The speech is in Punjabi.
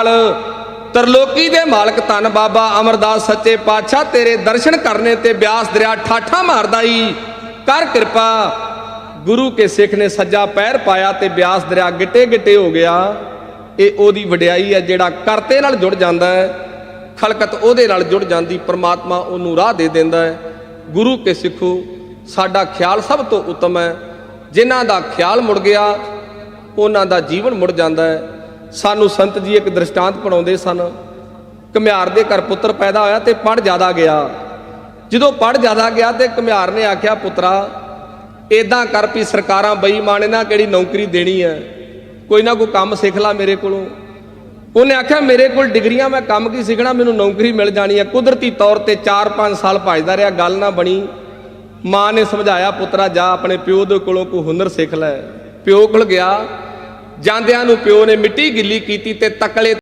ਖਿਆਲ ਤਰਲੋਕੀ ਦੇ ਮਾਲਕ ਧੰਨ ਬਾਬਾ ਅਮਰਦਾਸ ਸੱਚੇ ਪਾਤਸ਼ਾਹ, ਤੇਰੇ ਦਰਸ਼ਨ ਕਰਨੇ ਤੇ ਬਿਆਸ ਦਰਿਆ ਠਾਠਾ ਮਾਰਦਾ ਈ। ਕਰ ਕਿਰਪਾ, ਗੁਰੂ ਕੇ ਸਿੱਖ ਨੇ ਸੱਜਾ ਪੈਰ ਪਾਇਆ ਤੇ ਬਿਆਸ ਦਰਿਆ ਗਿੱਟੇ ਗਿੱਟੇ ਹੋ ਗਿਆ। ਇਹ ਉਹਦੀ ਵਡਿਆਈ ਹੈ ਜਿਹੜਾ ਕਰਤੇ ਨਾਲ ਜੁੜ ਜਾਂਦਾ ਹੈ। ਖਲਕਤ ਉਹਦੇ ਨਾਲ ਜੁੜ ਜਾਂਦੀ, ਪ੍ਰਮਾਤਮਾ ਉਹਨੂੰ ਰਾਹ ਦੇ ਦਿੰਦਾ ਹੈ। ਗੁਰੂ ਕੇ ਸਿੱਖੋ, ਸਾਡਾ ਖਿਆਲ ਸਭ ਤੋਂ ਉੱਤਮ ਹੈ। ਜਿਨ੍ਹਾਂ ਦਾ ਖਿਆਲ ਮੁੜ ਗਿਆ, ਉਹਨਾਂ ਦਾ ਜੀਵਨ ਮੁੜ ਜਾਂਦਾ ਹੈ। ਸਾਨੂੰ ਸੰਤ ਜੀ ਇੱਕ ਦ੍ਰਿਸ਼ਟਾਂਤ ਪੜਾਉਂਦੇ ਸਨ। ਘੁਮਿਆਰ ਦੇ ਘਰ ਪੁੱਤਰ ਪੈਦਾ ਹੋਇਆ ਤੇ ਪੜ ਜ਼ਿਆਦਾ ਗਿਆ। ਜਦੋਂ ਪੜ ਜ਼ਿਆਦਾ ਗਿਆ ਤੇ ਘੁਮਿਆਰ ਨੇ ਆਖਿਆ, ਪੁੱਤਰਾ, ਏਦਾਂ ਕਰ ਵੀ ਸਰਕਾਰਾਂ ਬੇਈਮਾਨ ਇਹਨਾਂ ਕਿਹੜੀ ਨੌਕਰੀ ਦੇਣੀ ਹੈ? ਕੋਈ ਨਾ ਕੋਈ ਕੰਮ ਸਿੱਖ ਲੈ ਮੇਰੇ ਕੋਲੋਂ। ਉਹਨੇ ਆਖਿਆ, ਮੇਰੇ ਕੋਲ ਡਿਗਰੀਆਂ, ਮੈਂ ਕੰਮ ਕੀ ਸਿੱਖਣਾ? ਮੈਨੂੰ ਨੌਕਰੀ ਮਿਲ ਜਾਣੀ ਹੈ। ਕੁਦਰਤੀ ਤੌਰ ਤੇ 4-5 ਸਾਲ ਭਜਦਾ ਰਿਹਾ, ਗੱਲ ਨਾ ਬਣੀ। ਮਾਂ ਨੇ ਸਮਝਾਇਆ, ਪੁੱਤਰਾ, ਜਾ ਆਪਣੇ ਪਿਓ ਦੇ ਕੋਲੋਂ ਕੋਈ ਹੁਨਰ ਸਿੱਖ ਲੈ। ਪਿਓ ਕੋਲ ਗਿਆ ਜਾਂਦਿਆਂ ਨੂੰ ਪਿਓ ਨੇ ਮਿੱਟੀ ਗਿੱਲੀ ਕੀਤੀ ਤੇ ਤਕਲੇ